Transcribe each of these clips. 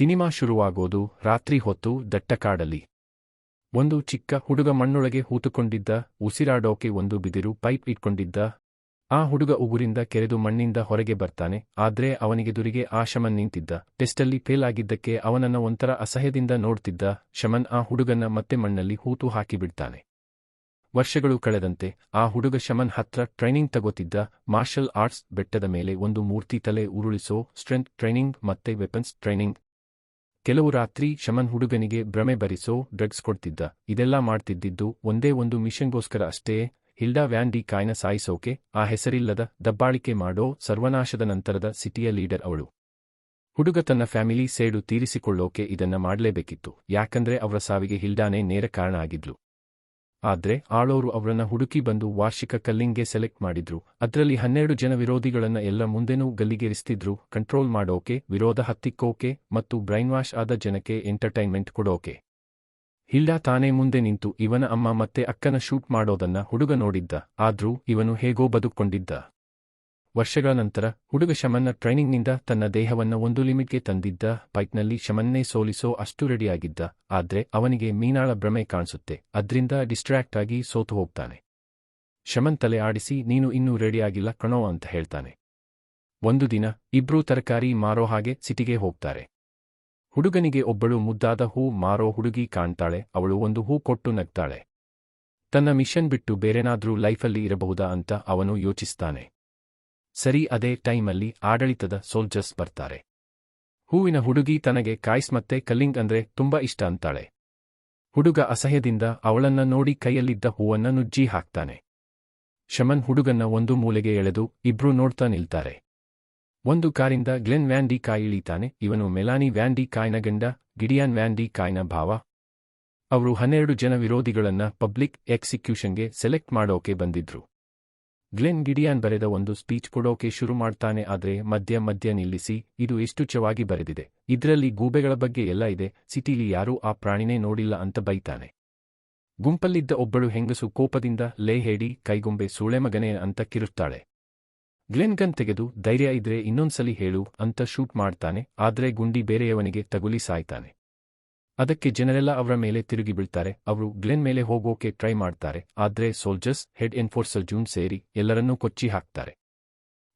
Cinema ಶುರುವಾಗೋದು ರಾತ್ರಿ ಹೊತ್ತು ದಟ್ಟಕಾಡಲಿ ಒಂದು ಚಿಕ್ಕ ಹುಡುಗ ಮಣ್ಣೊಳಗೆ ಹೂತುಕೊಂಡಿದ್ದ, ಉಸಿರಾಡೋಕೆ ಒಂದು ಬಿದಿರು ಪೈಪ್ ಇಟ್ಕೊಂಡಿದ್ದ. ಆ ಹುಡುಗ ಉಗುರಿಂದ ಕೆರೆದು ಮಣ್ಣಿಂದ ಹೊರಗೆ ಬರ್ತಾನೆ, ಆದ್ರೆ ಅವನಿಗೆದುರಿಗೆ ಆ ಶಮನ್ ನಿಂತಿದ್ದ. ಟೆಸ್ಟಲ್ಲಿ ಫೇಲ್ ಆಗಿದ್ದಕ್ಕೆ ಅವನನ್ನ ಒಂಥರ ಅಸಹ್ಯದಿಂದ ನೋಡ್ತಿದ್ದ. ಶಮನ್ ಆ ಹುಡುಗನ ಮತ್ತೆ ಮಣ್ಣಲ್ಲಿ ಹೂತು ಹಾಕಿಬಿಡ್ತಾನೆ. ವರ್ಷಗಳು ಕಳೆದಂತೆ ಆ ಹುಡುಗ ಶಮನ್ ಹತ್ರ ಟ್ರೈನಿಂಗ್ ತಗೋತಿದ್ದ. ಮಾರ್ಷಲ್ ಆರ್ಟ್ಸ್ ಬೆಟ್ಟದ ಮೇಲೆ ಒಂದು ಮೂರ್ತಿ ತಲೆ ಉರುಳಿಸೋ, ಸ್ಟ್ರೆಂತ್ ಟ್ರೈನಿಂಗ್ ಮತ್ತೆ ವೆಪನ್ಸ್ ಟ್ರೈನಿಂಗ್ ಕೆಲವು ರಾತ್ರಿ ಶಮನ್ ಹುಡುಗನಿಗೆ ಭ್ರಮೆ ಬರಿಸೋ ಡ್ರಗ್ಸ್ ಕೊಡ್ತಿದ್ದ. ಇದೆಲ್ಲ ಮಾಡ್ತಿದ್ದಿದ್ದು ಒಂದೇ ಒಂದು ಮಿಷನ್ಗೋಸ್ಕರ ಅಷ್ಟೇ. ಹಿಲ್ಡಾ ವ್ಯಾನ್ ಡಿ ಕಾಯ್ನ ಸಾಯಿಸೋಕೆ ಆ ಹೆಸರಿಲ್ಲದ ದಬ್ಬಾಳಿಕೆ ಮಾಡೋ ಸರ್ವನಾಶದ ನಂತರದ ಸಿಟಿಯ ಲೀಡರ್ ಅವಳು. ಹುಡುಗ ತನ್ನ ಫ್ಯಾಮಿಲಿ ಸೇಡು ತೀರಿಸಿಕೊಳ್ಳೋಕೆ ಇದನ್ನ ಮಾಡಲೇಬೇಕಿತ್ತು. ಯಾಕಂದ್ರೆ ಅವರ ಸಾವಿಗೆ ಹಿಲ್ಡಾನೇ ನೇರ ಕಾರಣ ಆಗಿದ್ಲು. ಆದ್ರೆ ಆಳೋರು ಅವರನ್ನ ಹುಡುಕಿ ಬಂದು ವಾರ್ಷಿಕ ಕಲ್ಲಿಂಗ್ಗೆ ಸೆಲೆಕ್ಟ್ ಮಾಡಿದ್ರು. ಅದ್ರಲ್ಲಿ ಹನ್ನೆರಡು ಜನ ವಿರೋಧಿಗಳನ್ನ ಎಲ್ಲ ಮುಂದೆನೂ ಗಲ್ಲಿಗೇರಿಸ್ತಿದ್ರು. ಕಂಟ್ರೋಲ್ ಮಾಡೋಕೆ, ವಿರೋಧ ಹತ್ತಿಕ್ಕೋಕೆ ಮತ್ತು ಬ್ರೈನ್ ವಾಶ್ ಆದ ಜನಕ್ಕೆ ಎಂಟರ್ಟೈನ್ಮೆಂಟ್ ಕೊಡೋಕೆ. ಹಿಲ್ಡಾ ತಾನೇ ಮುಂದೆ ನಿಂತು ಇವನ ಅಮ್ಮ ಮತ್ತೆ ಅಕ್ಕನ ಶೂಟ್ ಮಾಡೋದನ್ನ ಹುಡುಗ ನೋಡಿದ್ದ. ಆದ್ರೂ ಇವನು ಹೇಗೋ ಬದುಕೊಂಡಿದ್ದ ವರ್ಷಗಳ ನಂತರ ಹುಡುಗ ಶಮನ್ನ ಟ್ರೈನಿಂಗ್ನಿಂದ ತನ್ನ ದೇಹವನ್ನ ಒಂದು ಲಿಮಿಟ್ಗೆ ತಂದಿದ್ದ ಬೈಕ್ನಲ್ಲಿ ಶಮನ್ನೇ ಸೋಲಿಸೋ ಅಷ್ಟು ರೆಡಿಯಾಗಿದ್ದ, ಆದ್ರೆ ಅವನಿಗೆ ಮೀನಾಳ ಭ್ರಮೆ ಕಾಣಿಸುತ್ತೆ, ಅದ್ರಿಂದ ಡಿಸ್ಟ್ರಾಕ್ಟ್ ಆಗಿ ಸೋತು ಹೋಗ್ತಾನೆ. ಶಮನ್ ತಲೆ ಆಡಿಸಿ, ನೀನು ಇನ್ನೂ ರೆಡಿಯಾಗಿಲ್ಲ ಕಣೋ ಅಂತ ಹೇಳ್ತಾನೆ. ಒಂದು ದಿನ ಇಬ್ರೂ ತರಕಾರಿ ಮಾರೋ ಹಾಗೆ ಸಿಟಿಗೆ ಹೋಗ್ತಾರೆ. ಹುಡುಗನಿಗೆ ಒಬ್ಬಳು ಮುದ್ದಾದ ಹೂ ಮಾರೋ ಹುಡುಗಿ ಕಾಣ್ತಾಳೆ, ಅವಳು ಒಂದು ಹೂ ಕೊಟ್ಟು ನಗ್ತಾಳೆ. ತನ್ನ ಮಿಷನ್ ಬಿಟ್ಟು ಬೇರೆನಾದ್ರೂ ಲೈಫಲ್ಲಿ ಇರಬಹುದಾ ಅಂತ ಅವನು ಯೋಚಿಸ್ತಾನೆ. ಸರಿ ಅದೇ ಟೈಮಲ್ಲಿ ಆಡಳಿತದ ಸೋಲ್ಜರ್ಸ್ ಬರ್ತಾರೆ. ಹೂವಿನ ಹುಡುಗಿ ತನಗೆ ಕಾಯ್ಸ್ ಮತ್ತೆ ಕಲ್ಲಿಂಗ್ ಅಂದ್ರೆ ತುಂಬಾ ಇಷ್ಟ ಅಂತಾಳೆ. ಹುಡುಗ ಅಸಹ್ಯದಿಂದ ಅವಳನ್ನ ನೋಡಿ ಕೈಯಲ್ಲಿದ್ದ ಹೂವನ್ನ ನುಜ್ಜಿ ಹಾಕ್ತಾನೆ. ಶಮನ್ ಹುಡುಗನ್ನ ಒಂದು ಮೂಲೆಗೆ ಎಳೆದು ಇಬ್ರೂ ನೋಡ್ತಾ ನಿಲ್ತಾರೆ. ಒಂದು ಕಾರಿಂದ ಗ್ಲೆನ್ ವ್ಯಾಂಡಿ ಕಾಯ್ ಇಳಿತಾನೆ, ಇವನು ಮೆಲಾನಿ ವ್ಯಾಂಡಿ ಕಾಯ್ನ ಗಂಡ, ಗಿಡಿಯಾನ್ ವ್ಯಾಂಡಿ ಕಾಯ್ನ ಭಾವ. ಅವರು ಹನ್ನೆರಡು ಜನ ವಿರೋಧಿಗಳನ್ನ ಪಬ್ಲಿಕ್ ಎಕ್ಸಿಕ್ಯೂಷನ್ಗೆ ಸೆಲೆಕ್ಟ್ ಮಾಡೋಕೆ ಬಂದಿದ್ರು. ಗ್ಲೆನ್ ಗಿಡಿಯಾನ್ ಬರೆದ ಒಂದು ಸ್ಪೀಚ್ ಕೊಡೋಕೆ ಶುರು ಮಾಡ್ತಾನೆ ಆದ್ರೆ ಮಧ್ಯ ಮಧ್ಯ ನಿಲ್ಲಿಸಿ, ಇದು ಎಷ್ಟು ಚವಾಗಿ ಬರೆದಿದೆ. ಇದ್ರಲ್ಲಿ ಗೂಬೆಗಳ ಬಗ್ಗೆ ಎಲ್ಲ ಇದೆ, ಸಿಟಿಲಿ ಯಾರೂ ಆ ಪ್ರಾಣಿನೇ ನೋಡಿಲ್ಲ ಅಂತ ಬೈತಾನೆ. ಗುಂಪಲ್ಲಿದ್ದ ಒಬ್ಬಳು ಹೆಂಗಸು ಕೋಪದಿಂದ, ಲೇ ಹೇಡಿ ಕೈಗೊಂಬೆ ಸೂಳೆಮಗನೇ ಅಂತ ಕಿರುತ್ತಾಳೆ. ಗ್ಲೆನ್ ಗನ್ ತೆಗೆದು, ಧೈರ್ಯ ಇದ್ರೆ ಇನ್ನೊಂದ್ಸಲಿ ಹೇಳು ಅಂತ ಶೂಟ್ ಮಾಡ್ತಾನೆ, ಆದ್ರೆ ಗುಂಡಿ ಬೇರೆಯವನಿಗೆ ತಗುಲಿ ಸಾಯ್ತಾನೆ. ಅದಕ್ಕೆ ಜನರೆಲ್ಲ ಅವರ ಮೇಲೆ ತಿರುಗಿ ಬೀಳ್ತಾರೆ. ಅವರು ಗ್ಲೆನ್ ಮೇಲೆ ಹೋಗೋಕೆ ಟ್ರೈ ಮಾಡ್ತಾರೆ. ಆದ್ರೆ ಸೋಲ್ಜರ್ಸ್, ಹೆಡ್ ಎನ್ಫೋರ್ಸರ್ ಜೂನ್ ಸೇರಿ ಎಲ್ಲರನ್ನೂ ಕೊಚ್ಚಿ ಹಾಕ್ತಾರೆ.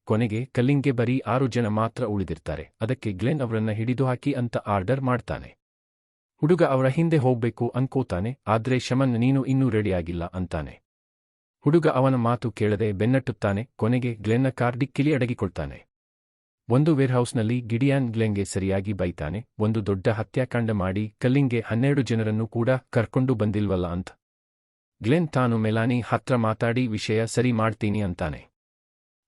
ಕೊನೆಗೆ ಕಲ್ಲಿಂಗ್ಗೆ ಬರೀ ಆರು ಜನ ಮಾತ್ರ ಉಳಿದಿರ್ತಾರೆ. ಅದಕ್ಕೆ ಗ್ಲೆನ್ ಅವರನ್ನ ಹಿಡಿದು ಹಾಕಿ ಅಂತ ಆರ್ಡರ್ ಮಾಡ್ತಾನೆ. ಹುಡುಗ ಅವರ ಹಿಂದೆ ಹೋಗ್ಬೇಕು ಅನ್ಕೋತಾನೆ. ಆದ್ರೆ ಶಮನ್, ನೀನು ಇನ್ನೂ ರೆಡಿಯಾಗಿಲ್ಲ ಅಂತಾನೆ. ಹುಡುಗ ಅವನ ಮಾತು ಕೇಳದೆ ಬೆನ್ನಟ್ಟುತ್ತಾನೆ. ಕೊನೆಗೆ ಗ್ಲೆನ್ನ ಕಾರ್ ಡಿಕ್ಕಿಲಿ ಅಡಗಿಕೊಳ್ತಾನೆ. ಒಂದು ವೇರ್ಹೌಸ್ನಲ್ಲಿ ಗಿಡಿಯಾನ್ ಗ್ಲೆಂಗೆ ಸರಿಯಾಗಿ ಬೈತಾನೆ, ಒಂದು ದೊಡ್ಡ ಹತ್ಯಾಕಾಂಡ ಮಾಡಿ ಕಲ್ಲಿಂಗೆ ಹನ್ನೆರಡು ಜನರನ್ನು ಕೂಡ ಕರ್ಕೊಂಡು ಬಂದಿಲ್ವಲ್ಲ ಅಂತ. ಗ್ಲೆನ್ ತಾನು ಮೆಲಾನಿ ಹತ್ರ ಮಾತಾಡಿ ವಿಷಯ ಸರಿ ಮಾಡ್ತೀನಿ ಅಂತಾನೆ.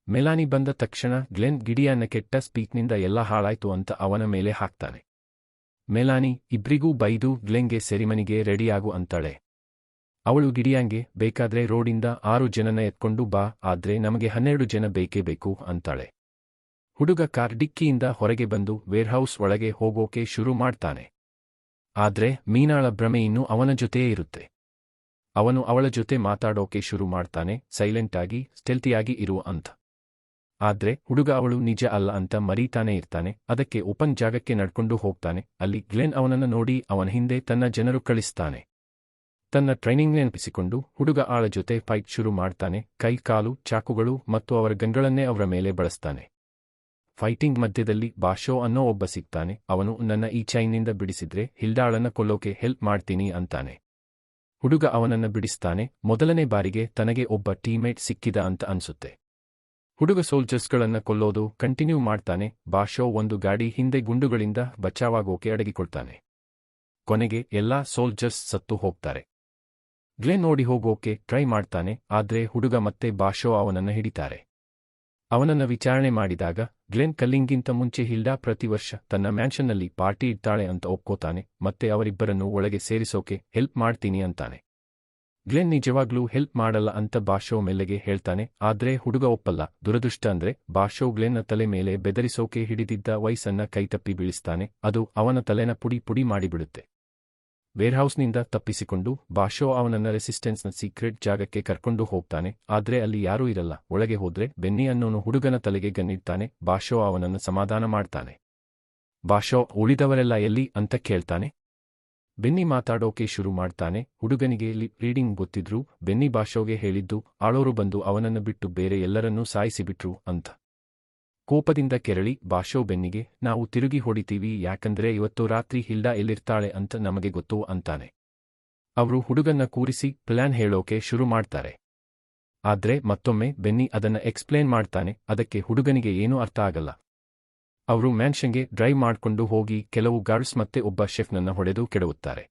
ಮೆಲಾನಿ ಬಂದ ತಕ್ಷಣ ಗ್ಲೆನ್ ಗಿಡಿಯಾನ ಕೆಟ್ಟ ಸ್ಪೀಕ್ನಿಂದ ಎಲ್ಲ ಹಾಳಾಯ್ತು ಅಂತ ಅವನ ಮೇಲೆ ಹಾಕ್ತಾನೆ. ಮೆಲಾನಿ, ಇಬ್ರಿಗೂ ಬೈದು ಗ್ಲೆಂಗೆ ಸೆರಿಮನಿಗೆ ರೆಡಿಯಾಗು ಅಂತಾಳೆ. ಅವಳು ಗಿಡಿಯಾಂಗೆ ಬೇಕಾದ್ರೆ ರೋಡಿಂದ ಆರು ಜನನ ಎತ್ಕೊಂಡು ಬಾ, ಆದ್ರೆ ನಮಗೆ ಹನ್ನೆರಡು ಜನ ಬೇಕೇ ಬೇಕು ಅಂತಾಳೆ. ಹುಡುಗ ಕಾರ್ ಡಿಕ್ಕಿಯಿಂದ ಹೊರಗೆ ಬಂದು ವೇರ್ಹೌಸ್ ಒಳಗೆ ಹೋಗೋಕೆ ಶುರು ಮಾಡ್ತಾನೆ. ಆದ್ರೆ ಮೀನಾಳ ಭ್ರಮೆ ಇನ್ನೂ ಅವನ ಜೊತೆಯೇ ಇರುತ್ತೆ. ಅವನು ಅವಳ ಜೊತೆ ಮಾತಾಡೋಕೆ ಶುರು ಮಾಡ್ತಾನೆ, ಸೈಲೆಂಟಾಗಿ, ಸ್ಟೆಲ್ತಿಯಾಗಿ ಇರುವ ಅಂತ ಆದ್ರೆ ಹುಡುಗ ಅವಳು ನಿಜ ಅಲ್ಲ ಅಂತ ಮರೀತಾನೆ ಇರ್ತಾನೆ, ಅದಕ್ಕೆ ಓಪನ್ ಜಾಗಕ್ಕೆ ನಡ್ಕೊಂಡು ಹೋಗ್ತಾನೆ, ಅಲ್ಲಿ ಗ್ಲೆನ್ ಅವನನ್ನ ನೋಡಿ ಅವನ ಹಿಂದೆ ತನ್ನ ಜನರು ಕಳಿಸ್ತಾನೆ. ತನ್ನ ಟ್ರೈನಿಂಗ್ ನೆನಪಿಸಿಕೊಂಡು ಹುಡುಗ ಆಳ ಜೊತೆ ಫೈಟ್ ಶುರು ಮಾಡ್ತಾನೆ, ಕೈ, ಕಾಲು, ಚಾಕುಗಳು ಮತ್ತು ಅವರ ಗನ್ಗಳನ್ನೇ ಅವರ ಮೇಲೆ ಬಳಸ್ತಾನೆ. ಫೈಟಿಂಗ್ ಮಧ್ಯದಲ್ಲಿ ಬಾಷೋ ಅನ್ನೋ ಒಬ್ಬ ಸಿಗ್ತಾನೆ. ಅವನು, ನನ್ನ ಈ ಚೈನ್ನಿಂದ ಬಿಡಿಸಿದ್ರೆ ಹಿಲ್ಡಾಳನ್ನ ಕೊಲ್ಲೋಕೆ ಹೆಲ್ಪ್ ಮಾಡ್ತೀನಿ ಅಂತಾನೆ. ಹುಡುಗ ಅವನನ್ನ ಬಿಡಿಸ್ತಾನೆ. ಮೊದಲನೇ ಬಾರಿಗೆ ತನಗೆ ಒಬ್ಬ ಟೀಮೇಟ್ ಸಿಕ್ಕಿದ ಅಂತ ಅನ್ಸುತ್ತೆ. ಹುಡುಗ ಸೋಲ್ಜರ್ಸ್ಗಳನ್ನ ಕೊಲ್ಲೋದು ಕಂಟಿನ್ಯೂ ಮಾಡ್ತಾನೆ. ಬಾಷೋ ಒಂದು ಗಾಡಿ ಹಿಂದೆ ಗುಂಡುಗಳಿಂದ ಬಚಾವಾಗೋಕೆ ಅಡಗಿಕೊಳ್ತಾನೆ. ಕೊನೆಗೆ ಎಲ್ಲಾ ಸೋಲ್ಜರ್ಸ್ ಸತ್ತು ಹೋಗ್ತಾರೆ. ಗ್ಲೆನ್ ನೋಡಿ ಹೋಗೋಕೆ ಟ್ರೈ ಮಾಡ್ತಾನೆ. ಆದ್ರೆ ಹುಡುಗ ಮತ್ತೆ ಬಾಷೋ ಅವನನ್ನ ಹಿಡಿತಾರೆ. ಅವನನ್ನ ವಿಚಾರಣೆ ಮಾಡಿದಾಗ ಗ್ಲೆನ್ ಕಲ್ಲಿಂಗ್ಗಿಂತ ಮುಂಚೆ ಹಿಲ್ಡಾ ಪ್ರತಿ ವರ್ಷ ತನ್ನ ಮ್ಯಾನ್ಷನ್ನಲ್ಲಿ ಪಾರ್ಟಿ ಇಡ್ತಾಳೆ ಅಂತ ಒಪ್ಕೋತಾನೆ, ಮತ್ತೆ ಅವರಿಬ್ಬರನ್ನು ಒಳಗೆ ಸೇರಿಸೋಕೆ ಹೆಲ್ಪ್ ಮಾಡ್ತೀನಿ ಅಂತಾನೆ. ಗ್ಲೆನ್ ನಿಜವಾಗ್ಲೂ ಹೆಲ್ಪ್ ಮಾಡಲ್ಲ ಅಂತ ಬಾಷೋ ಮೆಲ್ಲೆಗೆ ಹೇಳ್ತಾನೆ, ಆದ್ರೆ ಹುಡುಗ ಒಪ್ಪಲ್ಲ. ದುರದೃಷ್ಟ ಅಂದ್ರೆ ಬಾಷೋ ಗ್ಲೆನ್ನ ತಲೆ ಮೇಲೆ ಬೆದರಿಸೋಕೆ ಹಿಡಿದಿದ್ದ ವಯಸ್ಸನ್ನ ಕೈತಪ್ಪಿ ಬೀಳಿಸ್ತಾನೆ, ಅದು ಅವನ ತಲೆನ ಪುಡಿ ಪುಡಿ ಮಾಡಿಬಿಡುತ್ತೆ. ವೇರ್ಹೌಸ್ನಿಂದ ತಪ್ಪಿಸಿಕೊಂಡು ಬಾಷೋ ಅವನನ್ನ ರೆಸಿಸ್ಟೆನ್ಸ್ನ ಸೀಕ್ರೆಟ್ ಜಾಗಕ್ಕೆ ಕರ್ಕೊಂಡು ಹೋಗ್ತಾನೆ. ಆದ್ರೆ ಅಲ್ಲಿ ಯಾರೂ ಇರಲ್ಲ. ಒಳಗೆ ಹೋದ್ರೆ ಬೆನ್ನಿ ಅನ್ನೋನು ಹುಡುಗನ ತಲೆಗೆ ಗನ್ನಿಡ್ತಾನೆ ಬಾಷೋ ಅವನನ್ನು ಸಮಾಧಾನ ಮಾಡ್ತಾನೆ. ಬಾಷೋ ಉಳಿದವರೆಲ್ಲ ಎಲ್ಲಿ ಅಂತ ಕೇಳ್ತಾನೆ. ಬೆನ್ನಿ ಮಾತಾಡೋಕೆ ಶುರು ಮಾಡ್ತಾನೆ. ಹುಡುಗನಿಗೆ ಇಲ್ಲಿ ರೀಡಿಂಗ್ ಗೊತ್ತಿದ್ರು ಬೆನ್ನಿ ಬಾಷೋಗೆ ಹೇಳಿದ್ದು, ಆಳೋರು ಬಂದು ಅವನನ್ನು ಬಿಟ್ಟು ಬೇರೆ ಎಲ್ಲರನ್ನೂ ಸಾಯಿಸಿಬಿಟ್ರು ಅಂತ. ಕೋಪದಿಂದ ಕೆರಳಿ ಬಾಷೋ ಬೆನ್ನಿಗೆ ನಾವು ತಿರುಗಿ ಹೊಡಿತೀವಿ, ಯಾಕಂದ್ರೆ ಇವತ್ತು ರಾತ್ರಿ ಹಿಲ್ಡಾ ಎಲ್ಲಿರ್ತಾಳೆ ಅಂತ ನಮಗೆ ಗೊತ್ತು ಅಂತಾನೆ. ಅವರು ಹುಡುಗನ್ನ ಕೂರಿಸಿ ಪ್ಲಾನ್ ಹೇಳೋಕೆ ಶುರು ಮಾಡ್ತಾರೆ. ಆದ್ರೆ ಮತ್ತೊಮ್ಮೆ ಬೆನ್ನಿ ಅದನ್ನ ಎಕ್ಸ್ಪ್ಲೇನ್ ಮಾಡ್ತಾನೆ, ಅದಕ್ಕೆ ಹುಡುಗನಿಗೆ ಏನೂ ಅರ್ಥ ಆಗಲ್ಲ. ಅವರು ಮ್ಯಾನ್ಷನ್ಗೆ ಡ್ರೈವ್ ಮಾಡ್ಕೊಂಡು ಹೋಗಿ ಕೆಲವು ಗಾರ್ಡ್ಸ್ ಮತ್ತೆ ಒಬ್ಬ ಶೆಫ್ನನ್ನ ಹೊಡೆದು ಕೆಡವುತ್ತಾರೆ.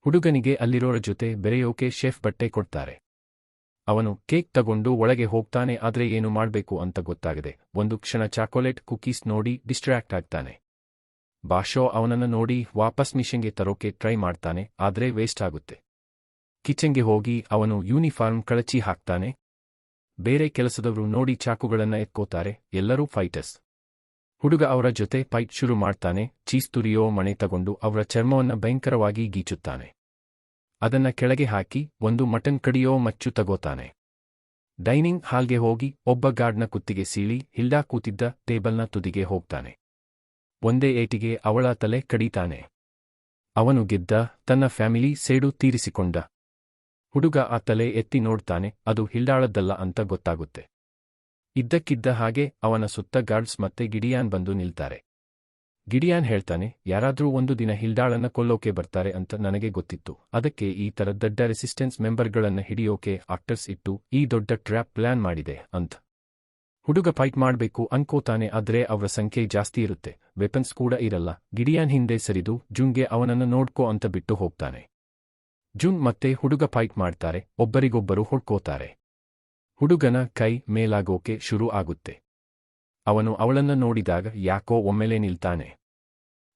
ಹುಡುಗನಿಗೆ ಅಲ್ಲಿರೋರ ಜೊತೆ ಬೆರೆಯೋಕೆ ಶೆಫ್ ಬಟ್ಟೆ ಕೊಡ್ತಾರೆ. ಅವನು ಕೇಕ್ ತಗೊಂಡು ಒಳಗೆ ಹೋಗ್ತಾನೆ, ಆದ್ರೆ ಏನು ಮಾಡ್ಬೇಕು ಅಂತ ಗೊತ್ತಾಗದೆ ಒಂದು ಕ್ಷಣ ಚಾಕೊಲೇಟ್ ಕುಕೀಸ್ ನೋಡಿ ಡಿಸ್ಟ್ರಾಕ್ಟ್ ಆಗ್ತಾನೆ. ಬಾಷೋ ಅವನನ್ನ ನೋಡಿ ವಾಪಸ್ ಮಿಷನ್ಗೆ ತರೋಕೆ ಟ್ರೈ ಮಾಡ್ತಾನೆ, ಆದ್ರೆ ವೇಸ್ಟ್ ಆಗುತ್ತೆ. ಕಿಚನ್ಗೆ ಹೋಗಿ ಅವನು ಯೂನಿಫಾರ್ಮ್ ಕಳಚಿ ಹಾಕ್ತಾನೆ. ಬೇರೆ ಕೆಲಸದವರು ನೋಡಿ ಚಾಕುಗಳನ್ನ ಎತ್ಕೋತಾರೆ, ಎಲ್ಲರೂ ಫೈಟರ್ಸ್. ಹುಡುಗ ಅವರ ಜೊತೆ ಫೈಟ್ ಶುರು ಮಾಡ್ತಾನೆ, ಚೀಸ್ ತುರಿಯೋ ಮಣೆ ತಗೊಂಡು ಅವರ ಚರ್ಮವನ್ನ ಭಯಂಕರವಾಗಿ ಗೀಚುತ್ತಾನೆ. ಅದನ್ನ ಕೆಳಗೆ ಹಾಕಿ ಒಂದು ಮಟನ್ ಕಡಿಯೋ ಮಚ್ಚು ತಗೋತಾನೆ. ಡೈನಿಂಗ್ ಹಾಲ್ಗೆ ಹೋಗಿ ಒಬ್ಬ ಗಾರ್ಡ್ನ ಕುತ್ತಿಗೆ ಸೀಳಿ ಹಿಲ್ಡಾ ಕೂತಿದ್ದ ಟೇಬಲ್ನ ತುದಿಗೆ ಹೋಗ್ತಾನೆ. ಒಂದೇ ಏಟಿಗೆ ಅವಳ ತಲೆ ಕಡಿತಾನೆ. ಅವನು ಗೆದ್ದ, ತನ್ನ ಫ್ಯಾಮಿಲಿ ಸೇಡು ತೀರಿಸಿಕೊಂಡ. ಹುಡುಗ ಆ ತಲೆ ಎತ್ತಿ ನೋಡ್ತಾನೆ, ಅದು ಹಿಲ್ಡಾಳದ್ದಲ್ಲ ಅಂತ ಗೊತ್ತಾಗುತ್ತೆ. ಇದ್ದಕ್ಕಿದ್ದ ಹಾಗೆ ಅವನ ಸುತ್ತ ಗಾರ್ಡ್ಸ್ ಮತ್ತೆ ಗಿಡಿಯಾನ್ ಬಂದು ನಿಲ್ತಾರೆ. ಗಿಡಿಯಾನ್ ಹೇಳ್ತಾನೆ, ಯಾರಾದ್ರೂ ಒಂದು ದಿನ ಹಿಲ್ಡಾಳನ್ನ ಕೊಲ್ಲೋಕೆ ಬರ್ತಾರೆ ಅಂತ ನನಗೆ ಗೊತ್ತಿತ್ತು. ಅದಕ್ಕೆ ಈ ತರ ದೊಡ್ಡ ರೆಸಿಸ್ಟೆನ್ಸ್ ಮೆಂಬರ್ಗಳನ್ನ ಹಿಡಿಯೋಕೆ ಆಕ್ಟರ್ಸ್ ಇಟ್ಟು ಈ ದೊಡ್ಡ ಟ್ರ್ಯಾಪ್ ಪ್ಲಾನ್ ಮಾಡಿದೆ, ಅಂತ. ಹುಡುಗ ಫೈಟ್ ಮಾಡ್ಬೇಕು ಅನ್ಕೋತಾನೆ ಆದ್ರೆ ಅವರ ಸಂಖ್ಯೆ ಜಾಸ್ತಿ ಇರುತ್ತೆ. ವೆಪನ್ಸ್ ಕೂಡ ಇರಲ್ಲ. ಗಿಡಿಯಾನ್ ಹಿಂದೆ ಸರಿದು ಜುಂಗೆ ಅವನನ್ನ ನೋಡ್ಕೋ ಅಂತ ಬಿಟ್ಟು ಹೋಗ್ತಾನೆ. ಜುನ್ ಮತ್ತೆ ಹುಡುಗ ಫೈಟ್ ಮಾಡ್ತಾರೆ, ಒಬ್ಬರಿಗೊಬ್ಬರು ಹೊಡ್ಕೋತಾರೆ. ಹುಡುಗನ ಕೈ ಮೇಲಾಗೋಕೆ ಶುರು ಆಗುತ್ತೆ. ಅವನು ಅವಳನ್ನ ನೋಡಿದಾಗ ಯಾಕೋ ಒಮ್ಮೆಲೆ ನಿಲ್ತಾನೆ.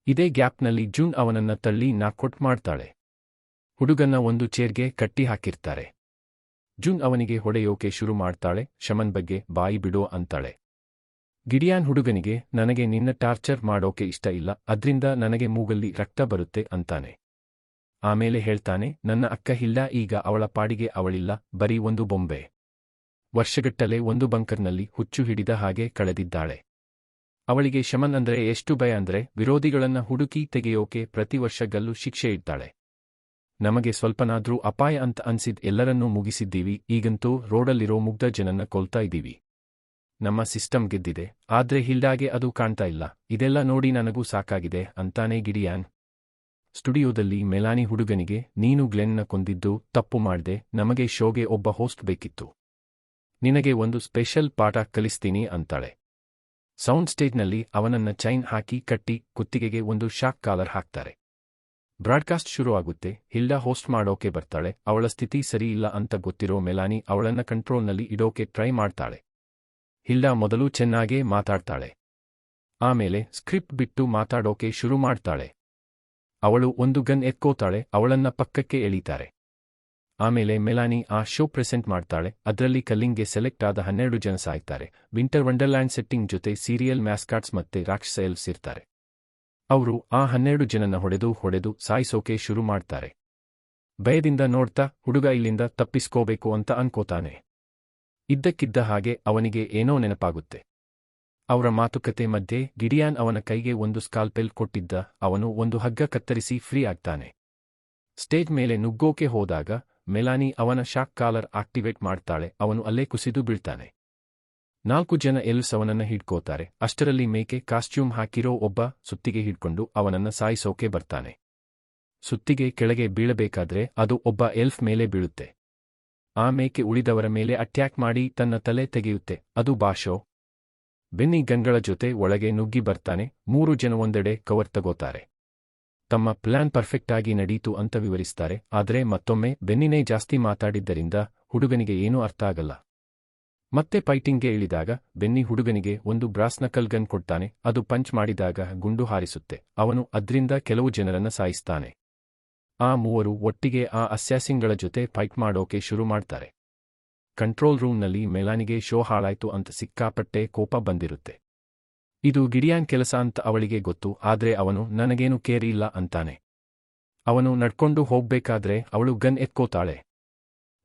ಇದೇ ಗ್ಯಾಪ್ನಲ್ಲಿ ಜೂನ್ ಅವನನ್ನ ತಳ್ಳಿ ನಾಕೊಟ್ ಮಾಡ್ತಾಳೆ. ಹುಡುಗನ್ನ ಒಂದು ಚೇರ್ಗೆ ಕಟ್ಟಿ ಹಾಕಿರ್ತಾರೆ. ಜುನ್ ಅವನಿಗೆ ಹೊಡೆಯೋಕೆ ಶುರು ಮಾಡ್ತಾಳೆ, ಶಮನ್ ಬಗ್ಗೆ ಬಾಯಿ ಬಿಡೋ ಅಂತಾಳೆ. ಗಿಡಿಯಾನ್ ಹುಡುಗನಿಗೆ, ನನಗೆ ನಿನ್ನ ಟಾರ್ಚರ್ ಮಾಡೋಕೆ ಇಷ್ಟ ಇಲ್ಲ, ಅದ್ರಿಂದ ನನಗೆ ಮೂಗಲ್ಲಿ ರಕ್ತ ಬರುತ್ತೆ ಅಂತಾನೆ. ಆಮೇಲೆ ಹೇಳ್ತಾನೆ, ನನ್ನ ಅಕ್ಕ ಇಲ್ಲ, ಈಗ ಅವಳ ಪಾಡಿಗೆ ಅವಳಿಲ್ಲ, ಬರೀ ಒಂದು ಬೊಂಬೆ. ವರ್ಷಗಟ್ಟಲೆ ಒಂದು ಬಂಕರ್ನಲ್ಲಿ ಹುಚ್ಚು ಹಿಡಿದ ಹಾಗೆ ಕಳೆದಿದ್ದಾಳೆ. ಅವಳಿಗೆ ಶಮನ್ ಅಂದ್ರೆ ಎಷ್ಟು ಭಯ ಅಂದ್ರೆ ವಿರೋಧಿಗಳನ್ನ ಹುಡುಕಿ ತೆಗೆಯೋಕೆ ಪ್ರತಿ ವರ್ಷ ಗಲ್ಲು ಶಿಕ್ಷೆ ಇಡ್ತಾಳೆ. ನಮಗೆ ಸ್ವಲ್ಪನಾದ್ರೂ ಅಪಾಯ ಅಂತ ಅನ್ಸಿದ್ ಎಲ್ಲರನ್ನೂ ಮುಗಿಸಿದ್ದೀವಿ, ಈಗಂತೂ ರೋಡಲ್ಲಿರೋ ಮುಗ್ಧ ಜನನ್ನ ಕೊಲ್ತಾ ಇದ್ದೀವಿ. ನಮ್ಮ ಸಿಸ್ಟಮ್ ಗೆದ್ದಿದೆ, ಆದ್ರೆ ಹಿಲ್ಡಾಗೆ ಅದು ಕಾಣ್ತಾ ಇಲ್ಲ, ಇದೆಲ್ಲ ನೋಡಿ ನನಗೂ ಸಾಕಾಗಿದೆ ಅಂತಾನೆ ಗಿಡಿಯಾನ್ ಸ್ಟುಡಿಯೋದಲ್ಲಿ ಮೆಲಾನಿ ಹುಡುಗನಿಗೆ, ನೀನು ಗ್ಲೆನ್ನ ಕೊಂದಿದ್ದು ತಪ್ಪು ಮಾಡ್ದೆ, ನಮಗೆ ಶೋಗೆ ಒಬ್ಬ ಹೋಸ್ಟ್ ಬೇಕಿತ್ತು. ನಿನಗೆ ಒಂದು ಸ್ಪೆಷಲ್ ಪಾಠ ಕಲಿಸ್ತೀನಿ ಅಂತಾಳೆ. ಸೌಂಡ್ ಸ್ಟೇಜ್ನಲ್ಲಿ ಅವನನ್ನ ಚೈನ್ ಹಾಕಿ ಕಟ್ಟಿ ಕುತ್ತಿಗೆಗೆ ಒಂದು ಶಾಕ್ ಕಾಲರ್ ಹಾಕ್ತಾರೆ. ಬ್ರಾಡ್ಕಾಸ್ಟ್ ಶುರುವಾಗುತ್ತೆ, ಹಿಲ್ಡಾ ಹೋಸ್ಟ್ ಮಾಡೋಕೆ ಬರ್ತಾಳೆ, ಅವಳ ಸ್ಥಿತಿ ಸರಿಯಿಲ್ಲ ಅಂತ ಗೊತ್ತಿರೋ ಮೆಲಾನಿ ಅವಳನ್ನ ಕಂಟ್ರೋಲ್ನಲ್ಲಿ ಇಡೋಕೆ ಟ್ರೈ ಮಾಡ್ತಾಳೆ. ಹಿಲ್ಡಾ ಮೊದಲು ಚೆನ್ನಾಗೇ ಮಾತಾಡ್ತಾಳೆ. ಆಮೇಲೆ ಸ್ಕ್ರಿಪ್ಟ್ ಬಿಟ್ಟು ಮಾತಾಡೋಕೆ ಶುರು ಮಾಡ್ತಾಳೆ. ಅವಳು ಒಂದು ಗನ್ ಎತ್ಕೋತಾಳೆ, ಅವಳನ್ನ ಪಕ್ಕಕ್ಕೆ ಎಳೀತಾರೆ. ಆಮೇಲೆ ಮೆಲಾನಿ ಆ ಶೋ ಪ್ರೆಸೆಂಟ್ ಮಾಡ್ತಾಳೆ, ಅದರಲ್ಲಿ ಕಲ್ಲಿಂಗ್ಗೆ ಸೆಲೆಕ್ಟ್ ಆದ ಹನ್ನೆರಡು ಜನ ಸಾಯ್ತಾರೆ. ವಿಂಟರ್ ವಂಡರ್ಲ್ಯಾಂಡ್ ಸೆಟ್ಟಿಂಗ್ ಜೊತೆ ಸೀರಿಯಲ್ ಮ್ಯಾಸ್ಕಾಟ್ಸ್ ಮತ್ತೆ ರಾಕ್ಷಸ ಎಲ್ಸ್ ಇರ್ತಾರೆ ಅವರು ಆ ಹನ್ನೆರಡು ಜನನ ಹೊಡೆದು ಹೊಡೆದು ಸಾಯಿಸೋಕೆ ಶುರು ಮಾಡ್ತಾರೆ. ಭಯದಿಂದ ನೋಡ್ತಾ, ಹುಡುಗ ಇಲ್ಲಿಂದ ತಪ್ಪಿಸ್ಕೋಬೇಕು ಅಂತ ಅನ್ಕೋತಾನೆ. ಇದ್ದಕ್ಕಿದ್ದ ಹಾಗೆ ಅವನಿಗೆ ಏನೋ ನೆನಪಾಗುತ್ತೆ. ಅವರ ಮಾತುಕತೆ ಮಧ್ಯೆ ಗಿಡಿಯಾನ್ ಅವನ ಕೈಗೆ ಒಂದು ಸ್ಕಾಲ್ಪೆಲ್ ಕೊಟ್ಟಿದ್ದ, ಅವನು ಒಂದು ಹಗ್ಗ ಕತ್ತರಿಸಿ ಫ್ರೀ ಆಗ್ತಾನೆ. ಸ್ಟೇಜ್ ಮೇಲೆ ನುಗ್ಗೋಕೆ ಹೋದಾಗ ಮೆಲಾನಿ ಅವನ ಶಾಕ್ ಕಾಲರ್ ಆಕ್ಟಿವೇಟ್ ಮಾಡ್ತಾಳೆ, ಅವನು ಅಲ್ಲೇ ಕುಸಿದು ಬೀಳ್ತಾನೆ. ನಾಲ್ಕು ಜನ ಎಲ್ಸವನನ್ನ ಹಿಡ್ಕೋತಾರೆ, ಅಷ್ಟರಲ್ಲಿ ಮೇಕೆ ಕಾಸ್ಟ್ಯೂಮ್ ಹಾಕಿರೋ ಒಬ್ಬ ಸುತ್ತಿಗೆ ಹಿಡ್ಕೊಂಡು ಅವನನ್ನ ಸಾಯಿಸೋಕೆ ಬರ್ತಾನೆ. ಸುತ್ತಿಗೆ ಕೆಳಗೆ ಬೀಳಬೇಕಾದ್ರೆ ಅದು ಒಬ್ಬ ಎಲ್ಫ್ ಮೇಲೆ ಬೀಳುತ್ತೆ. ಆ ಮೇಕೆ ಉಳಿದವರ ಮೇಲೆ ಅಟ್ಯಾಕ್ ಮಾಡಿ ತನ್ನ ತಲೆ ತೆಗೆಯುತ್ತೆ, ಅದು ಬಾಷೋ. ಬೆನ್ನಿ ಗಂಗಳ ಜೊತೆ ಒಳಗೆ ನುಗ್ಗಿ ಬರ್ತಾನೆ, ಮೂರು ಜನ ಒಂದೆಡೆ ಕವರ್ ತಗೋತಾರೆ. ತಮ್ಮ ಪ್ಲಾನ್ ಪರ್ಫೆಕ್ಟ್ ಆಗಿ ನಡೀತು ಅಂತ ವಿವರಿಸ್ತಾರೆ, ಆದರೆ ಮತ್ತೊಮ್ಮೆ ಬೆನ್ನಿನೇ ಜಾಸ್ತಿ ಮಾತಾಡಿದ್ದರಿಂದ ಹುಡುಗನಿಗೆ ಏನೂ ಅರ್ಥ ಆಗಲ್ಲ. ಮತ್ತೆ ಫೈಟಿಂಗ್ಗೆ ಇಳಿದಾಗ ಬೆನ್ನಿ ಹುಡುಗನಿಗೆ ಒಂದು ಬ್ರಾಸ್ನಕಲ್ ಗನ್ ಕೊಡ್ತಾನೆ, ಅದು ಪಂಚ್ ಮಾಡಿದಾಗ ಗುಂಡು ಹಾರಿಸುತ್ತೆ, ಅವನು ಅದ್ರಿಂದ ಕೆಲವು ಜನರನ್ನ ಸಾಯಿಸ್ತಾನೆ. ಆ ಮೂವರು ಒಟ್ಟಿಗೆ ಆ ಅಸ್ಯಾಸಿಂಗ್ಗಳ ಜೊತೆ ಫೈಟ್ ಮಾಡೋಕೆ ಶುರು ಮಾಡ್ತಾರೆ. ಕಂಟ್ರೋಲ್ ರೂಮ್ನಲ್ಲಿ ಮೆಲಾನಿಗೆ ಶೋ ಹಾಳಾಯ್ತು ಅಂತ ಸಿಕ್ಕಾಪಟ್ಟೆ ಕೋಪ ಬಂದಿರುತ್ತೆ. ಇದು ಗಿಡಿಯಾನ್ ಕೆಲಸ ಅಂತ ಅವಳಿಗೆ ಗೊತ್ತು, ಆದ್ರೆ ಅವನು ನನಗೇನು ಕೇರಿ ಇಲ್ಲ ಅಂತಾನೆ. ಅವನು ನಡ್ಕೊಂಡು ಹೋಗ್ಬೇಕಾದ್ರೆ ಅವಳು ಗನ್ ಎತ್ಕೋತಾಳೆ.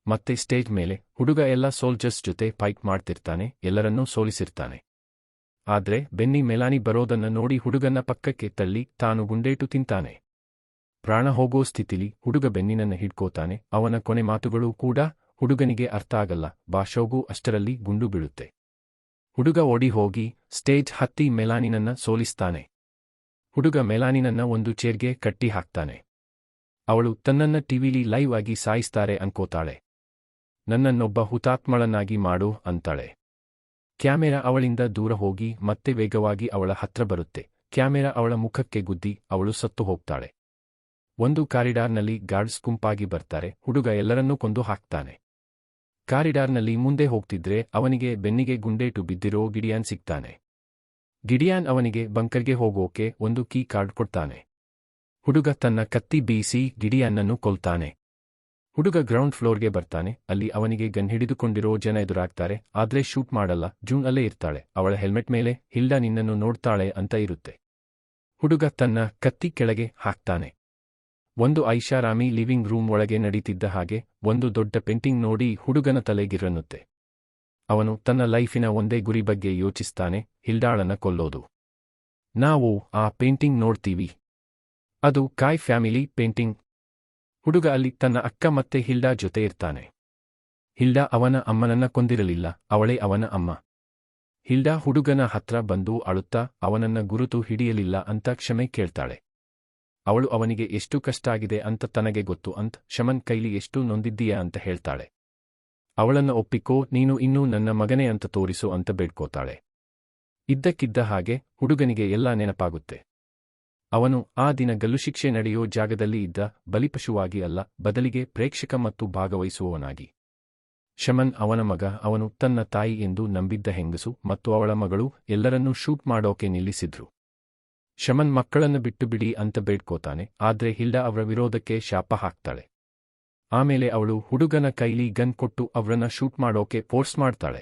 ಮತ್ತೆ ಸ್ಟೇಜ್ ಮೇಲೆ ಹುಡುಗ ಎಲ್ಲ ಸೋಲ್ಜರ್ಸ್ ಜೊತೆ ಫೈಟ್ ಮಾಡ್ತಿರ್ತಾನೆ, ಎಲ್ಲರನ್ನೂ ಸೋಲಿಸಿರ್ತಾನೆ. ಆದ್ರೆ ಬೆನ್ನಿ ಮೆಲಾನಿ ಬರೋದನ್ನ ನೋಡಿ ಹುಡುಗನ ಪಕ್ಕಕ್ಕೆ ತಳ್ಳಿ ತಾನು ಗುಂಡೇಟು ತಿಂತಾನೆ. ಪ್ರಾಣ ಹೋಗೋ ಸ್ಥಿತಿಲಿ ಹುಡುಗ ಬೆನ್ನಿನನ್ನ ಹಿಡ್ಕೋತಾನೆ, ಅವನ ಕೊನೆ ಮಾತುಗಳೂ ಕೂಡ ಹುಡುಗನಿಗೆ ಅರ್ಥ ಆಗಲ್ಲ ಬಾಷೋಗೂ ಅಷ್ಟರಲ್ಲಿ ಗುಂಡು ಬೀಳುತ್ತೆ. ಹುಡುಗ ಓಡಿ ಹೋಗಿ ಸ್ಟೇಜ್ ಹತ್ತಿ ಮೆಲಾನಿನನ್ನ ಸೋಲಿಸ್ತಾನೆ. ಹುಡುಗ ಮೆಲಾನಿನನ್ನ ಒಂದು ಚೇರ್ಗೆ ಕಟ್ಟಿ ಹಾಕ್ತಾನೆ. ಅವಳು ತನ್ನನ್ನ ಟಿವಿಲಿ ಲೈವ್ ಆಗಿ ಸಾಯಿಸ್ತಾರೆ ಅನ್ಕೋತಾಳೆ. ನನ್ನನ್ನೊಬ್ಬ ಹುತಾತ್ಮಳನ್ನಾಗಿ ಮಾಡು ಅಂತಾಳೆ. ಕ್ಯಾಮೆರಾ ಅವಳಿಂದ ದೂರ ಹೋಗಿ ಮತ್ತೆ ವೇಗವಾಗಿ ಅವಳ ಹತ್ರ ಬರುತ್ತೆ. ಕ್ಯಾಮೆರಾ ಅವಳ ಮುಖಕ್ಕೆ ಗುದ್ದಿ ಅವಳು ಸತ್ತು ಹೋಗ್ತಾಳೆ. ಒಂದು ಕಾರಿಡಾರ್ನಲ್ಲಿ ಗಾರ್ಡ್ಸ್ ಗುಂಪಾಗಿ ಬರ್ತಾರೆ. ಹುಡುಗ ಎಲ್ಲರನ್ನೂ ಕೊಂದು ಹಾಕ್ತಾನೆ. ಕಾರಿಡಾರ್ನಲ್ಲಿ ಮುಂದೆ ಹೋಗ್ತಿದ್ರೆ ಅವನಿಗೆ ಬೆನ್ನಿಗೆ ಗುಂಡೇಟು ಬಿದ್ದಿರೋ ಗಿಡಿಯಾನ್ ಸಿಗ್ತಾನೆ. ಗಿಡಿಯಾನ್ ಅವನಿಗೆ ಬಂಕರ್ಗೆ ಹೋಗೋಕೆ ಒಂದು ಕೀ ಕಾರ್ಡ್ ಕೊಡ್ತಾನೆ. ಹುಡುಗ ತನ್ನ ಕತ್ತಿ ಬೀಸಿ ಗಿಡಿಯಾನ್ನನ್ನು ಕೊಲ್ತಾನೆ. ಹುಡುಗ ಗ್ರೌಂಡ್ ಫ್ಲೋರ್ಗೆ ಬರ್ತಾನೆ, ಅಲ್ಲಿ ಅವನಿಗೆ ಗನ್ ಹಿಡಿದುಕೊಂಡಿರೋ ಜನ ಎದುರಾಗ್ತಾರೆ, ಆದ್ರೆ ಶೂಟ್ ಮಾಡಲ್ಲ, ಜೂನ್ ಅಲ್ಲೇ ಇರ್ತಾಳೆ, ಅವಳ ಹೆಲ್ಮೆಟ್ ಮೇಲೆ ಹಿಲ್ಡಾ ನಿನ್ನನ್ನು ನೋಡ್ತಾಳೆ ಅಂತ ಇರುತ್ತೆ. ಹುಡುಗ ತನ್ನ ಕತ್ತಿ ಕೆಳಗೆ ಹಾಕ್ತಾನೆ. ಒಂದು ಐಷಾರಾಮಿ ಲಿವಿಂಗ್ ರೂಮ್ ಒಳಗೆ ನಡೀತಿದ್ದ ಹಾಗೆ ಒಂದು ದೊಡ್ಡ ಪೇಂಟಿಂಗ್ ನೋಡಿ ಹುಡುಗನ ತಲೆಗಿರನ್ನುತ್ತೆ. ಅವನು ತನ್ನ ಲೈಫಿನ ಒಂದೇ ಗುರಿ ಬಗ್ಗೆ ಯೋಚಿಸ್ತಾನೆ ಹಿಲ್ಡಾಳನ್ನ ಕೊಲ್ಲೋದು. ನಾವು ಆ ಪೇಂಟಿಂಗ್ ನೋಡ್ತೀವಿ. ಅದು ಕಾಯ್ ಫ್ಯಾಮಿಲಿ ಪೇಂಟಿಂಗ್. ಹುಡುಗ ಅಲ್ಲಿ ತನ್ನ ಅಕ್ಕ ಮತ್ತೆ ಹಿಲ್ಡಾ ಜೊತೆ ಇರ್ತಾನೆ. ಹಿಲ್ಡಾ ಅವನ ಅಮ್ಮನನ್ನ ಕೊಂದಿರಲಿಲ್ಲ, ಅವಳೇ ಅವನ ಅಮ್ಮ. ಹಿಲ್ಡಾ ಹುಡುಗನ ಹತ್ರ ಬಂದು ಅಳುತ್ತಾ ಅವನನ್ನ ಗುರುತು ಹಿಡಿಯಲಿಲ್ಲ ಅಂತ ಕ್ಷಮೆ ಕೇಳ್ತಾಳೆ. ಅವಳು ಅವನಿಗೆ ಎಷ್ಟು ಕಷ್ಟ ಆಗಿದೆ ಅಂತ ತನಗೆ ಗೊತ್ತು ಅಂತ ಶಮನ್ ಕೈಲಿ ಎಷ್ಟು ನೊಂದಿದ್ದೀಯಾ ಅಂತ ಹೇಳ್ತಾಳೆ. ಅವಳನ್ನ ಒಪ್ಪಿಕೋ, ನೀನು ಇನ್ನೂ ನನ್ನ ಮಗನೇ ಅಂತ ತೋರಿಸು ಅಂತ ಬೇಡ್ಕೋತಾಳೆ. ಇದ್ದಕ್ಕಿದ್ದ ಹಾಗೆ ಹುಡುಗನಿಗೆ ಎಲ್ಲ ನೆನಪಾಗುತ್ತೆ. ಅವನು ಆ ದಿನ ಗಲ್ಲುಶಿಕ್ಷೆ ನಡೆಯೋ ಜಾಗದಲ್ಲಿ ಇದ್ದ ಬಲಿಪಶುವಾಗಿ ಅಲ್ಲ, ಬದಲಿಗೆ ಪ್ರೇಕ್ಷಕ ಮತ್ತು ಭಾಗವಹಿಸುವವನಾಗಿ. ಶಮನ್ ಅವನ ಮಗ, ಅವನು ತನ್ನ ತಾಯಿ ಎಂದು ನಂಬಿದ್ದ ಹೆಂಗಸು ಮತ್ತು ಅವಳ ಮಗಳು ಎಲ್ಲರನ್ನೂ ಶೂಟ್ ಮಾಡೋಕೆ ನಿಲ್ಲಿಸಿದ್ರು. ಶಮನ್ ಮಕ್ಕಳನ್ನು ಬಿಟ್ಟು ಬಿಡಿ ಅಂತ ಬೇಡ್ಕೋತಾನೆ, ಆದ್ರೆ ಹಿಲ್ಡಾ ಅವರ ವಿರೋಧಕ್ಕೆ ಶಾಪ ಹಾಕ್ತಾಳೆ. ಆಮೇಲೆ ಅವಳು ಹುಡುಗನ ಕೈಲಿ ಗನ್ ಕೊಟ್ಟು ಅವರನ್ನ ಶೂಟ್ ಮಾಡೋಕೆ ಫೋರ್ಸ್ ಮಾಡ್ತಾಳೆ.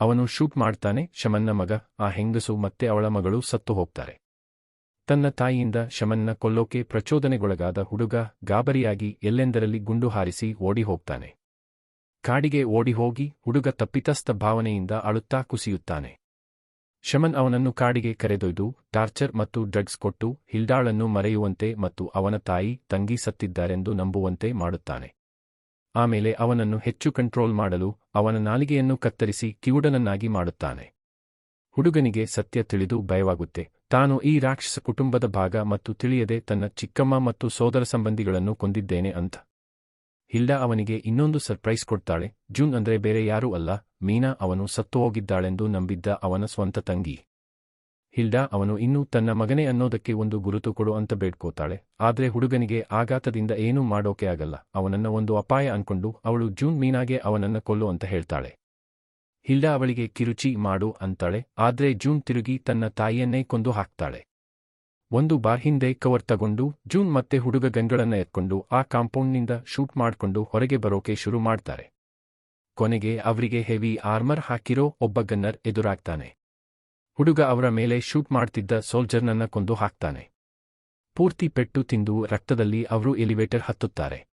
ಅವನು ಶೂಟ್ ಮಾಡ್ತಾನೆ, ಶಮನ್ನ ಮಗ, ಆ ಹೆಂಗಸು ಮತ್ತೆ ಅವಳ ಮಗಳು ಸತ್ತು ಹೋಗ್ತಾರೆ. ತನ್ನ ತಾಯಿಯಿಂದ ಶಮನ್ನ ಕೊಲ್ಲೋಕೆ ಪ್ರಚೋದನೆಗೊಳಗಾದ ಹುಡುಗ ಗಾಬರಿಯಾಗಿ ಎಲ್ಲೆಂದರಲ್ಲಿ ಗುಂಡು ಹಾರಿಸಿ ಓಡಿ ಹೋಗ್ತಾನೆ. ಕಾಡಿಗೆ ಓಡಿ ಹೋಗಿ ಹುಡುಗ ತಪ್ಪಿತಸ್ಥ ಭಾವನೆಯಿಂದ ಅಳುತ್ತಾ ಕುಸಿಯುತ್ತಾನೆ. ಶಮನ್ ಅವನನ್ನು ಕಾಡಿಗೆ ಕರೆದೊಯ್ದು, ಟಾರ್ಚರ್ ಮತ್ತು ಡ್ರಗ್ಸ್ ಕೊಟ್ಟು ಹಿಲ್ಡಾಳನ್ನು ಮರೆಯುವಂತೆ ಮತ್ತು ಅವನ ತಾಯಿ ತಂಗಿ ಸತ್ತಿದ್ದಾರೆಂದು ನಂಬುವಂತೆ ಮಾಡುತ್ತಾನೆ. ಆಮೇಲೆ ಅವನನ್ನು ಹೆಚ್ಚು ಕಂಟ್ರೋಲ್ ಮಾಡಲು ಅವನ ನಾಲಿಗೆಯನ್ನು ಕತ್ತರಿಸಿ ಕಿವುಡನನ್ನಾಗಿ ಮಾಡುತ್ತಾನೆ. ಹುಡುಗನಿಗೆ ಸತ್ಯ ತಿಳಿದು ಭಯವಾಗುತ್ತೆ. ತಾನು ಈ ರಾಕ್ಷಸ ಕುಟುಂಬದ ಭಾಗ ಮತ್ತು ತಿಳಿಯದೆ ತನ್ನ ಚಿಕ್ಕಮ್ಮ ಮತ್ತು ಸೋದರ ಸಂಬಂಧಿಗಳನ್ನು ಕೊಂದಿದ್ದೇನೆ ಅಂತ ಹಿಲ್ಡಾ ಅವನಿಗೆ ಇನ್ನೊಂದು ಸರ್ಪ್ರೈಸ್ ಕೊಡ್ತಾಳೆ. ಜೂನ್ ಅಂದ್ರೆ ಬೇರೆ ಯಾರೂ ಅಲ್ಲ. ಮೀನಾ ಅವನು ಸತ್ತು ಹೋಗಿದ್ದಾಳೆಂದು ನಂಬಿದ್ದ ಅವನ ಸ್ವಂತ ತಂಗಿ. ಹಿಲ್ಡಾ ಅವನು ಇನ್ನೂ ತನ್ನ ಮಗನೇ ಅನ್ನೋದಕ್ಕೆ ಒಂದು ಗುರುತು ಕೊಡು ಅಂತ ಬೇಡ್ಕೋತಾಳೆ. ಆದ್ರೆ ಹುಡುಗನಿಗೆ ಆಘಾತದಿಂದ ಏನೂ ಮಾಡೋಕೆ ಆಗಲ್ಲ. ಅವನನ್ನ ಒಂದು ಅಪಾಯ ಅನ್ಕೊಂಡು ಅವಳು ಜೂನ್ ಮೀನಾಗೆ ಅವನನ್ನ ಕೊಲ್ಲು ಅಂತ ಹೇಳ್ತಾಳೆ. ಹಿಲ್ಡಾ ಅವಳಿಗೆ ಕಿರುಚಿ ಮಾಡು ಅಂತಾಳೆ. ಆದ್ರೆ ಜೂನ್ ತಿರುಗಿ ತನ್ನ ತಾಯಿಯನ್ನೇ ಕೊಂದು ಹಾಕ್ತಾಳೆ. ಒಂದು ಬಾರ್ ಹಿಂದೆ ಕವರ್ ತಗೊಂಡು, ಜೂನ್ ಮತ್ತೆ ಹುಡುಗ ಗನ್ಗಳನ್ನ ಎತ್ಕೊಂಡು ಆ ಕಾಂಪೌಂಡ್ನಿಂದ ಶೂಟ್ ಮಾಡ್ಕೊಂಡು ಹೊರಗೆ ಬರೋಕೆ ಶುರು ಮಾಡ್ತಾರೆ. ಕೊನೆಗೆ ಅವರಿಗೆ ಹೆವಿ ಆರ್ಮರ್ ಹಾಕಿರೋ ಒಬ್ಬ ಗನ್ನರ್ ಎದುರಾಗ್ತಾನೆ. ಹುಡುಗ ಅವರ ಮೇಲೆ ಶೂಟ್ ಮಾಡ್ತಿದ್ದ ಸೋಲ್ಜರ್ನನ್ನ ಕೊಂದು ಹಾಕ್ತಾನೆ. ಪೂರ್ತಿ ಪೆಟ್ಟು ತಿಂದು ರಕ್ತದಲ್ಲಿ ಅವರು ಎಲಿವೇಟರ್ ಹತ್ತುತ್ತಾರೆ.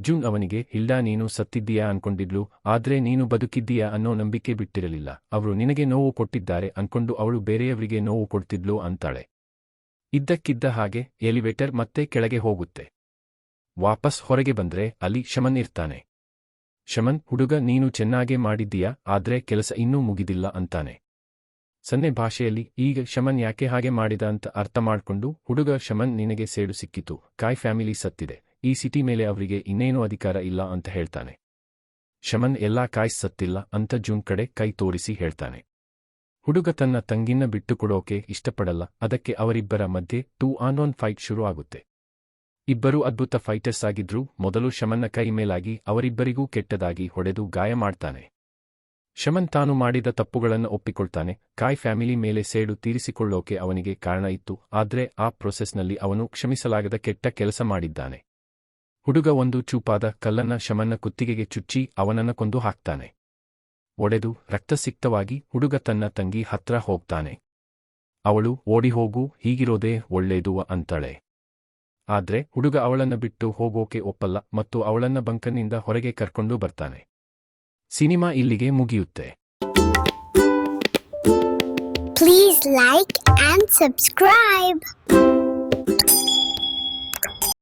ಜೂನ್ ಅವನಿಗೆ ಹಿಲ್ಡಾ ನೀನು ಸತ್ತಿದ್ದೀಯಾ? ಅನ್ಕೊಂಡಿದ್ಲು. ಆದ್ರೆ, ನೀನು ಬದುಕಿದ್ದೀಯಾ? ಅನ್ನೋ ನಂಬಿಕೆ ಬಿಟ್ಟಿರಲಿಲ್ಲ. ಅವರು ನಿನಗೆ ನೋವು ಕೊಟ್ಟಿದ್ದಾರೆ, ಅನ್ಕೊಂಡು ಅವಳು ಬೇರೆಯವರಿಗೆ ನೋವು ಕೊಡ್ತಿದ್ಲು ಅಂತಾಳೆ. ಇದ್ದಕ್ಕಿದ್ದ ಹಾಗೆ ಎಲಿವೇಟರ್ ಮತ್ತೆ ಕೆಳಗೆ ಹೋಗುತ್ತೆ. ವಾಪಸ್ ಹೊರಗೆ ಬಂದ್ರೆ ಅಲ್ಲಿ ಶಮನ್ ಇರ್ತಾನೆ. ಶಮನ್, ಹುಡುಗ, ನೀನು ಚೆನ್ನಾಗೆ ಮಾಡಿದ್ದೀಯಾ? ಆದ್ರೆ ಕೆಲಸ ಇನ್ನೂ ಮುಗಿದಿಲ್ಲ, ಅಂತಾನೆ. ಸನ್ನೆ ಭಾಷೆಯಲ್ಲಿ, ಈಗ ಶಮನ್ ಯಾಕೆ ಹಾಗೆ ಮಾಡಿದ? ಅಂತ ಅರ್ಥ ಮಾಡ್ಕೊಂಡು ಹುಡುಗ ಶಮನ್ ನಿನಗೆ ಸೇಡು ಸಿಕ್ಕಿತು. ಕಾಯ್ ಫ್ಯಾಮಿಲಿ ಸತ್ತಿದೆ. ಈ ಸಿಟಿ ಮೇಲೆ ಅವರಿಗೆ ಇನ್ನೇನೂ ಅಧಿಕಾರ ಇಲ್ಲ ಅಂತ ಹೇಳ್ತಾನೆ. ಶಮನ್, ಎಲ್ಲಾ ಕಾಯ್ ಸತ್ತಿಲ್ಲ, ಅಂತ ಜೂನ್ ಕಡೆ ಕೈ ತೋರಿಸಿ ಹೇಳ್ತಾನೆ. ಹುಡುಗ ತನ್ನ ತಂಗಿನ ಬಿಟ್ಟುಕೊಡೋಕೆ ಇಷ್ಟಪಡಲ್ಲ. ಅದಕ್ಕೆ ಅವರಿಬ್ಬರ ಮಧ್ಯೆ ಟೂ ಆನ್ ಒನ್ ಫೈಟ್ ಶುರು ಆಗುತ್ತೆ ಇಬ್ಬರೂ ಅದ್ಭುತ ಫೈಟರ್ಸ್ ಆಗಿದ್ರೂ. ಮೊದಲು ಶಮನ್ನ ಕೈ ಮೇಲಾಗಿ ಅವರಿಬ್ಬರಿಗೂ ಕೆಟ್ಟದಾಗಿ ಹೊಡೆದು ಗಾಯ ಮಾಡ್ತಾನೆ. ಶಮನ್ ತಾನು ಮಾಡಿದ ತಪ್ಪುಗಳನ್ನು ಒಪ್ಪಿಕೊಳ್ತಾನೆ. ಕಾಯ್ ಫ್ಯಾಮಿಲಿ ಮೇಲೆ ಸೇಡು ತೀರಿಸಿಕೊಳ್ಳೋಕೆ ಅವನಿಗೆ ಕಾರಣ ಇತ್ತು. ಆದ್ರೆ ಆ ಪ್ರೊಸೆಸ್ನಲ್ಲಿ ಅವನು ಕ್ಷಮಿಸಲಾಗದ ಕೆಟ್ಟ ಕೆಲಸ ಮಾಡಿದ್ದಾನೆ. ಹುಡುಗ ಒಂದು ಚೂಪಾದ ಕಲ್ಲನ್ನ ಶಮನ್ನ ಕುತ್ತಿಗೆಗೆ ಚುಚ್ಚಿ ಅವನನ್ನ ಕೊಂದು ಹಾಕ್ತಾನೆ. ಒಡೆದು ರಕ್ತಸಿಕ್ತವಾಗಿ ಹುಡುಗ ತನ್ನ ತಂಗಿ ಹತ್ರ ಹೋಗ್ತಾನೆ. ಅವಳು ಓಡಿಹೋಗು, ಹೀಗಿರೋದೇ ಒಳ್ಳೇದು ಅಂತಳೆ. ಆದ್ರೆ ಹುಡುಗ ಅವಳನ್ನ ಬಿಟ್ಟು ಹೋಗೋಕೆ ಒಪ್ಪಲ್ಲ ಮತ್ತು ಅವಳನ್ನ ಬಂಕನಿಂದ ಹೊರಗೆ ಕರ್ಕೊಂಡು ಬರ್ತಾನೆ. ಸಿನಿಮಾ ಇಲ್ಲಿಗೆ ಮುಗಿಯುತ್ತೆ. Please like and subscribe.